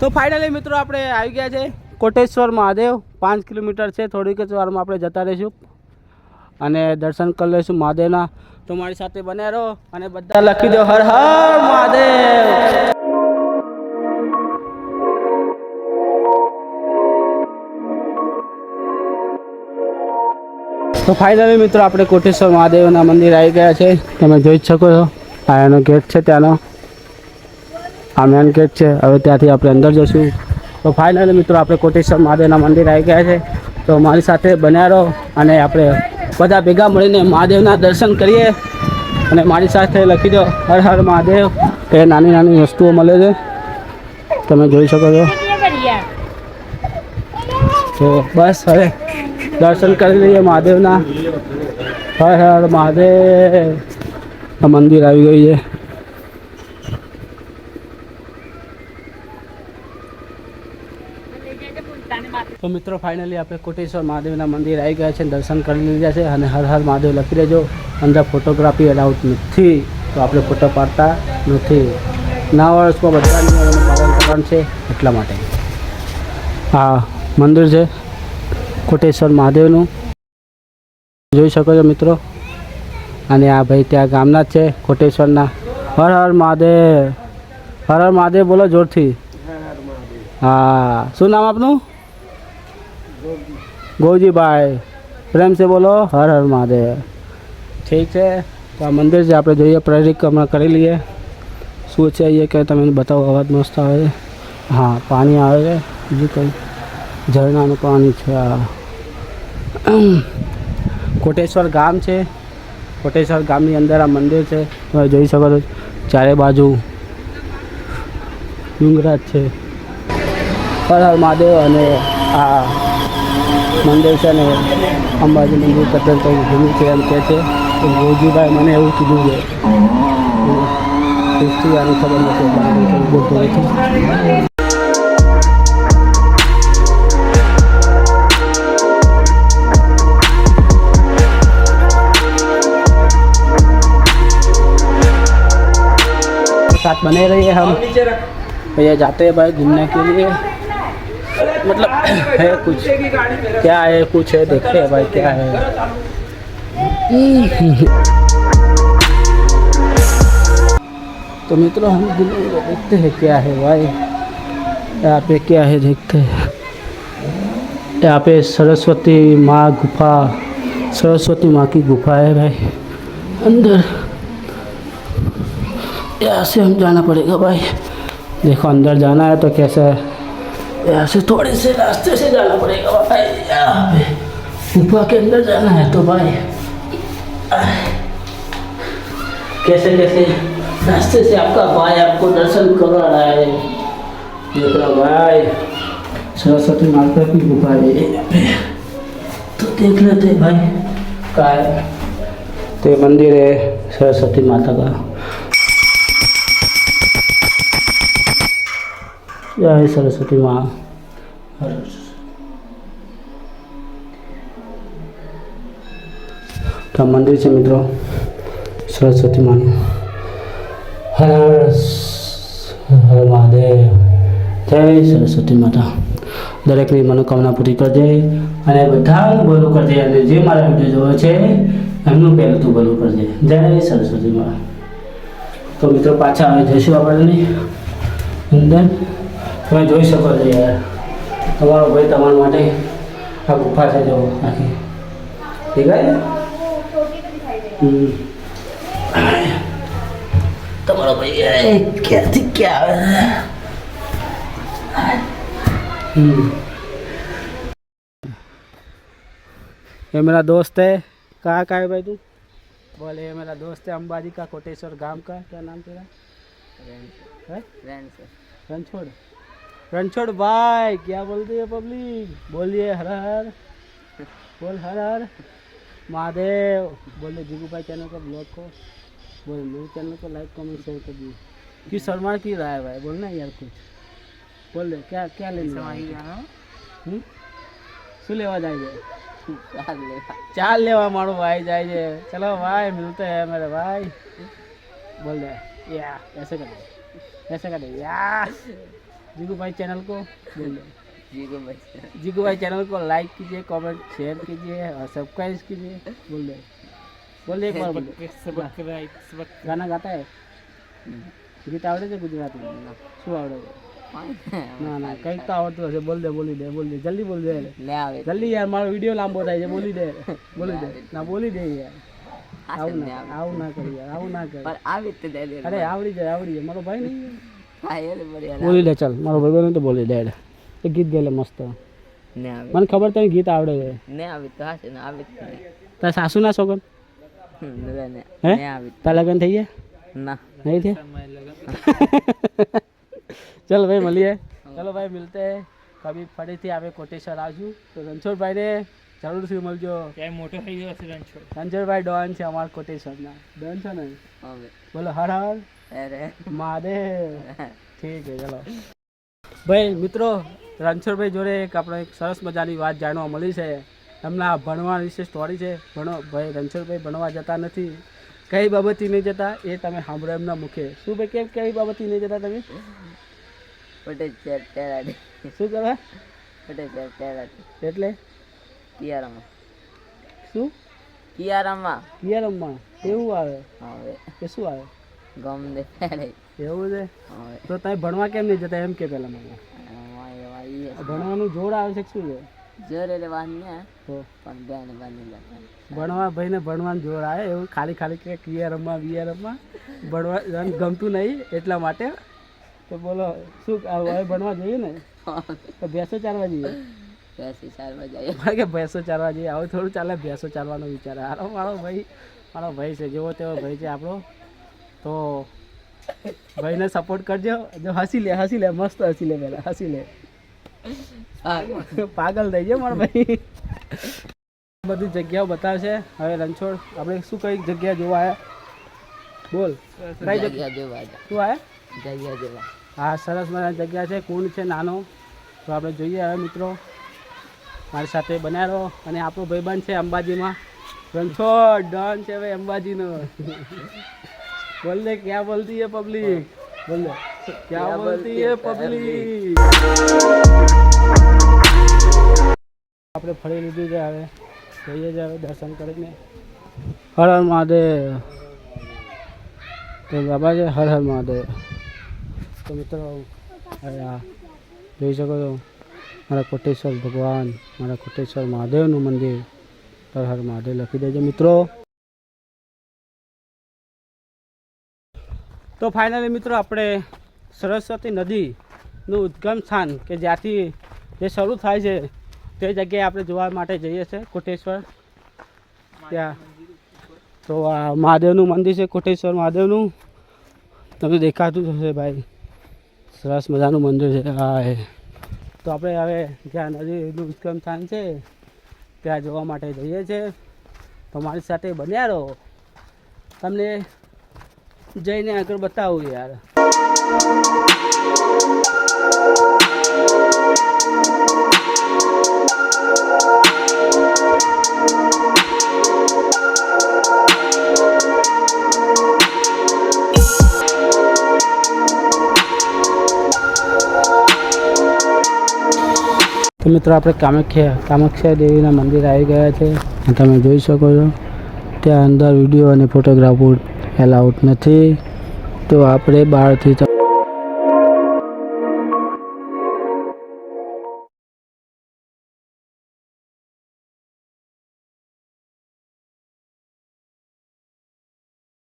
તો ફાઇનલી મિત્રો આપણે આવી ગયા છે કોટેશ્વર મહાદેવ. પાંચ કિલોમીટર છે, થોડીક જ વારમાં આપણે જતા રહીશું. અને દર્શન કરી લઈશું મહાદેવના. તો મારી સાથે બન્યા રહો અને બધા લખી દો હર હર મહાદેવ. તો ફાઇનલી મિત્રો આપણે કોટેશ્વર મહાદેવના મંદિર આવી ગયા છે. તમે જોઈ શકો છો. આ ગેટ છે ત્યાંનો. આ મેન ગેટ છે. હવે ત્યાંથી આપણે અંદર જશું. તો ફાઇનલી મિત્રો, આપણે કોટેશ્વર મહાદેવના મંદિર આવી ગયા છે. તો મારી સાથે બન્યા રહો અને આપણે બધા ભેગા મળીને મહાદેવના દર્શન કરીએ. અને મારી સાથે લખી દો, હર હર મહાદેવ. એ નાની નાની વસ્તુઓ મળે છે. તમે જોઈ શકો છો. તો બસ હવે દર્શન કરી લઈએ મહાદેવના. હર હર મહાદેવ. મંદિર આવી ગયું છે. તો મિત્રો ફાઇનલી આપણે કોટેશ્વર મહાદેવના મંદિર આવી ગયા છે. દર્શન કરી લીધા છે અને હર હર મહાદેવ લખી દેજો. અંદર ફોટોગ્રાફી અલાઉડ નથી. તો આપણે ફોટો પાડતા નથી. ના વર્ષમાં બધા નિયમોનું પાલન કરવાનું છે એટલા માટે. આ મંદિર છે કોટેશ્વર મહાદેવનું. જોઈ શકો છો મિત્રો. અને આ ભાઈ ત્યાં ગામના જ છે કોટેશ્વરના. હર હર મહાદેવ. હર હર મહાદેવ બોલો જોરથી. હા, શું નામ આપનું? ગોજીભાઈ પ્રેમ છે બોલો હર હર મહાદેવ ઠીક છે તો આ મંદિર છે આપણે જોઈએ પરિક્રમા કરી લઈએ શું છે એ કે તમે બતાવો અવાજ મસ્ત આવે છે હા પાણી આવે છે બીજું કંઈ ઝરણાનું પાણી છે આ કોટેશ્વર ગામ છે કોટેશ્વર ગામની અંદર આ મંદિર છે તમે જોઈ શકો છો ચારે બાજુ ડુંગરાજ છે હર હર મહાદેવ અને આ મંદિર છે ને અંબાજી મંદિર કતર તો ભૂમિ છે એમ કહે છે તો ગોજીભાઈ મને એવું કીધું છે ટેસ્ટી આની ખબર નથી એટલે હું કંઈ બોલતો નથી साथ बने रहिए हम भैया जाते हैं भाई घूमने के लिए मतलब है कुछ? क्या है, कुछ है? देखते हैं भाई, क्या है? तो मित्रों, हम देखते हैं क्या है भाई। यहाँ पे क्या है, देखते हैं। यहाँ पे सरस्वती माँ गुफा, सरस्वती माँ की गुफा है भाई। अंदर। यहाँ से हम जाना पड़ेगा भाई। देखो, अंदर जाना है तो कैसे यहाँ से थोड़े से रास्ते से जाना पड़ेगा भाई यहाँ पे। गुफा के अंदर जाना है तो भाई। कैसे कैसे? रास्ते से आपका भाई आपको दर्शन करवा रहा है। देख भाई। सरस्वती माता की गुफा है तो देख लेते भाई का है तो ये मंदिर है सरस्वती माता का। જય સરસ્વતી માં તો મંદિર છે મિત્રો સરસ્વતી માનું હર હર મહાદેવ. જય સરસ્વતી માતા. દરેકની મનોકામના પૂરી કરજે અને બધા ભલું કરજે અને જે મારા વીડિયો જોયો છે, એમનું પહેલું તું ભલું કરજે. જય સરસ્વતી માતા. તો મિત્રો પાછા આવી જઈશું આપણને અંદર. તમે જોઈ શકો છો યાર તમારો ભાઈ તમારા માટે આ ગુફા છે જો આખી દેખાય હમ. તમારો ભાઈ એ ક્યાંથી ક્યાં આવે हम्म। ये मेरा दोस्त है कहाँ का है भाई तू बोले ये मेरा दोस्त है अंबाजी का कोटेश्वर गांव का क्या नाम तेरा है रणछोड़ રણછોડ ભાઈ ક્યાં બોલ રહી પબ્લિક બોલીએ હર હર. બોલ હર હર. महादेव बोले जीगू भाई चैनल का ब्लॉग को बोल मेरे चैनल को लाइक कमेंट शेयर कर दिए कि शर्मा की राय भाई बोलना यार कुछ બોલે ક્યાં ક્યાં લઈને શું લેવા જાય છે? ચાલ લેવા મારો ભાઈ જાય છે. ચલો ભાઈ મિલતે હે મેરે ભાઈ. બોલ દે યા એસે કર દે એસે કર દે યા. जीगू भाई चैनल को बोल दो जी को बच्चे जीगू भाई चैनल को लाइक कीजिए कमेंट शेयर कीजिए और सब्सक्राइब कीजिए बोल दो बोल दे एक बार बोल दे ગાના ગાતા હે ગીત આવડે છે ગુજરાતી શું આવડે છે ના ના કંઈક તો આવડતું હશે બોલ દે બોલી દે બોલી દે જલ્દી બોલ દે ले आवे જલ્દી યાર મારો વિડીયો લાંબો થાય છે બોલી દે બોલી દે ના બોલી દે યાર આવું हाथ ના में आवे આવું ના કરી યાર આવું ના કર पर आवे तो दे दे અરે આવડી જાય આવડી જાય મારો ભાઈ નહીં हाँ ये तो बढ़िया બોલી લે ચાલ. મારો ભાઈ તો બોલી દે એ ગીત ગયેલે મસ્ત. મને ખબર તને ગીત આવડે છે. ને આવી તો હશે ને આવી તારા સાસુ ના સોગન? હે? તારા થઈ ગયા? ના. નહીં થયા? ચાલ ભાઈ મળીએ. ચલો ભાઈ મિલતે. કભી ફરીથી આવે કોટેશ્વર આવશું તો રણછોડભાઈને જરૂરથી મળજો. ક્યાંય મોટો થઈ ગયો છે રણછોડ. રણછોડભાઈ ડોન છે અમારા કોટેશ્વરના. ડોન છે ને? બોલો હર હર અરે. મહાદેવ ઠીક છે ચલો. ભાઈ મિત્રો રણછોડભાઈ જોડે એક આપણે એક સરસ મજાની વાત જાણવા મળી છે. એમના ભણવા વિશે સ્ટોરી છે. ભણો ભાઈ રણછોડભાઈ ભણવા જતા નથી. કઈ બાબતથી નહીં જતા એ તમે સાંભળો એમના મુખે. શું ભાઈ કેમ કઈ બાબતથી નહીં જતા તમે? શું કરવા? એટલે? કિયારામાં. શું? કિયારામાં. કિયારામાં. કેવું આવે? આવે કે શું આવે? ગમ દે. એવું છે? તો તમે ભણવા કેમ નહીં જતા? એમ કે પેલા મને. ભણવાનું જોડ આવે છે શું છે? જોર એટલે વાત પણ બેન બની ભણવા ભાઈ ને ભણવાનું જોર આવે. એવું ખાલી ખાલી કે ક્રિયા રમવા વિયા રમવા. ભણવા ગમતું નહીં એટલા માટે. તો બોલો શું હવે ભણવા જોઈએ ને? તો ભેંસો ચારવા જઈએ. ભેંસી ચારવા જઈએ કે ભેંસો ચારવા જઈએ. હવે થોડું ચાલે ભેંસો ચાલવાનો વિચાર હારો મારો ભાઈ મારો ભાઈ છે. જેવો તેવો ભાઈ છે આપણો. તો ભાઈને સપોર્ટ કરજો. જો હસી લે હસી લે મસ્ત હસી લે પેલા હસી લે. પાગલ થઈ જાય મારા ભાઈ. બધી જગ્યાઓ બતાવશે. હવે રણછોડ આપણે શું કઈ જગ્યા જોવા આવ્યા બોલ. કઈ જગ્યા જોવા શું આવ્યા જગ્યા જોવા. હા સરસ મજા જગ્યા છે. કુંડ છે નાનો. તો આપણે જોઈએ હવે મિત્રો. મારી સાથે બન્યા અને આપણો ભાઈબંધ છે અંબાજીમાં. રણછોડ ડન છે ભાઈ અંબાજીનો. બોલ દે ક્યાં બોલતી હે પબ્લિક બોલ દે ક્યાં બોલતી હે પબ્લિક આપણે ફરી લીધું છે હવે. જઈએ હવે દર્શન કરીને. હર હર મહાદેવ. તો બાબા છે હર હર મહાદેવ. તો મિત્રો જોઈ શકો છો મારા કોટેશ્વર ભગવાન મારા કોટેશ્વર મહાદેવનું મંદિર. હર હર મહાદેવ લખી દેજો મિત્રો. તો ફાઇનલી મિત્રો આપણે સરસ્વતી નદીનું ઉદ્ગમ સ્થાન કે જ્યાંથી જે શરૂ થાય છે તે જગ્યાએ આપણે જોવા માટે જઈએ છીએ, કોટેશ્વર. ત્યાં. તો આ મહાદેવનું મંદિર છે, કોટેશ્વર મહાદેવનું. તમને દેખાતું જ હશે ભાઈ. સરસ મજાનું મંદિર છે હા એ. તો આપણે હવે જ્યાં નદીનું ઉદ્ગમ સ્થાન છે, ત્યાં જોવા માટે જઈએ છીએ. તો મારી સાથે બન્યા રહો. તમને જઈને આગળ બતાવું યાર. તો મિત્રો, આપણે કામાખ્યા કામાખ્યા દેવીના મંદિર આવી ગયા છે. તમે જોઈ શકો છો. ત્યાં અંદર વીડિયો અને ફોટોગ્રાફ એલાઉડ નથી. તો આપણે બહારથી